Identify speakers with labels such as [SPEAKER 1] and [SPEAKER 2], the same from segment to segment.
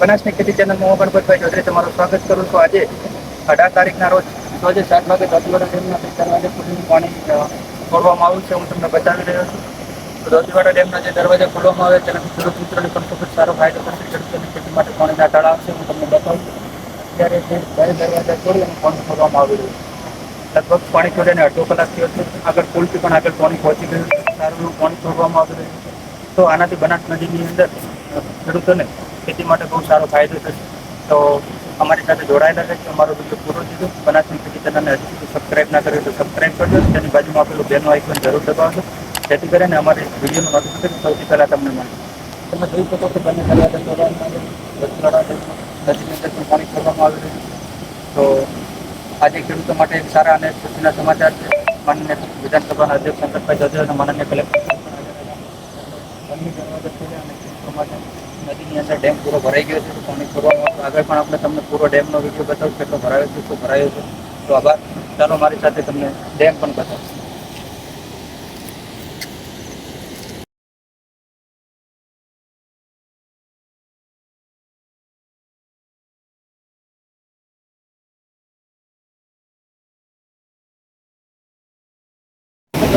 [SPEAKER 1] બનાસની ખેતી ચેનલમાં હું ગણપતભાઈ ચૌધરી તમારું સ્વાગત કરું છું. આજે અઢાર તારીખના રોજ સાંજે સાત વાગે દોતીવાડા ડેમના દરવાજા સુધીનું પાણી છોડવામાં આવ્યું છે. હું તમને બતાવી રહ્યો છું. દોતીવાડા ડેમના જે દરવાજા ખોલવામાં આવે તેનાથી ખેડૂત મિત્રોને પણ ખૂબ જ સારો ફાયદો થશે. ખેડૂતોની ખેતી માટે પાણીના તળાવ છે. હું તમને બતાવું અત્યારે જે બે દરવાજા ખોલી અને પાણી છોડવામાં આવી રહ્યું છે. લગભગ પાણી છોડીને અડધો કલાક થયો છે. આગળ પુલથી પણ આગળ પાણી પહોંચી ગયું છે. સારું પાણી છોડવામાં આવી રહ્યું છે. તો આનાથી બનાસ નદીની અંદર ખેડૂતોને ખેતી માટે બહુ સારો ફાયદો થશે તો અમારી સાથે જોડાયેલા રહેજો અમારો વીડિયો પૂરો થયો બનાસની ખેતી ચેનલને હજી સુધી સબસ્ક્રાઇબ ના કર્યું તો સબસ્ક્રાઇબ કરજો. તેની બાજુમાં આપેલું બેનો આઇકન જરૂર દબાવજો. જેથી કરીને અમારી વિડીયોનું નોટિફિકેશન સૌથી પહેલાં તમને મળે. તમે જોઈ શકો છો બંને નદીની અંદર પાણી છોડવામાં આવી રહ્યું છે. તો આજે ખેડૂતો માટે એક સારા અને ખુશીના સમાચાર છે. માનનીય વિધાનસભાના અધ્યક્ષ શંકરભાઈ જજે અને માનનીય કલેક્ટર નદીની અંદર ડેમ પૂરો ભરાઈ ગયો છે. પાણી છોડવામાં આગળ પણ આપણે તમને પૂરો ડેમનો વીડિયો બતાવું કેટલો ભરાયો છે શું ભરાયો છે. તો આભાર. ચાલો, મારી સાથે તમને ડેમ પણ બતાવું.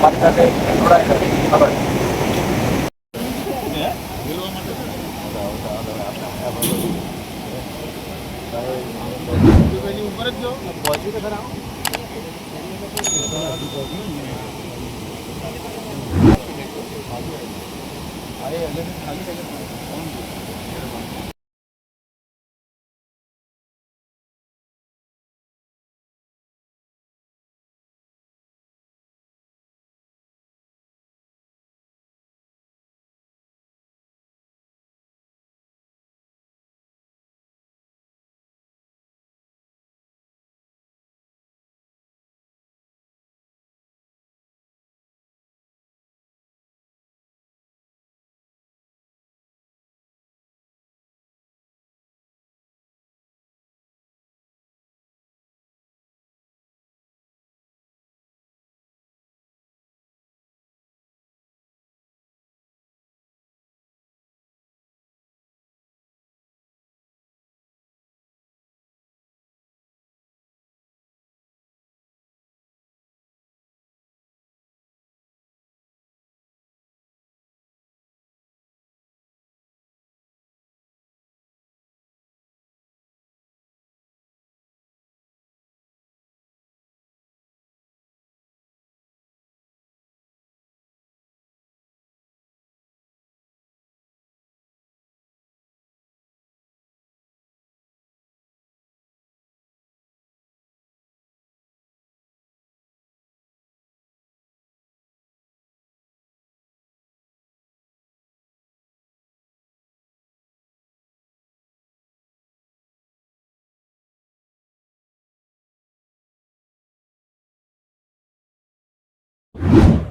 [SPEAKER 1] મારી સાથે જોડાયેલા છે ખબર ઉપર જ જો પહોંચી તો ખરા અરે અગર ખાલી you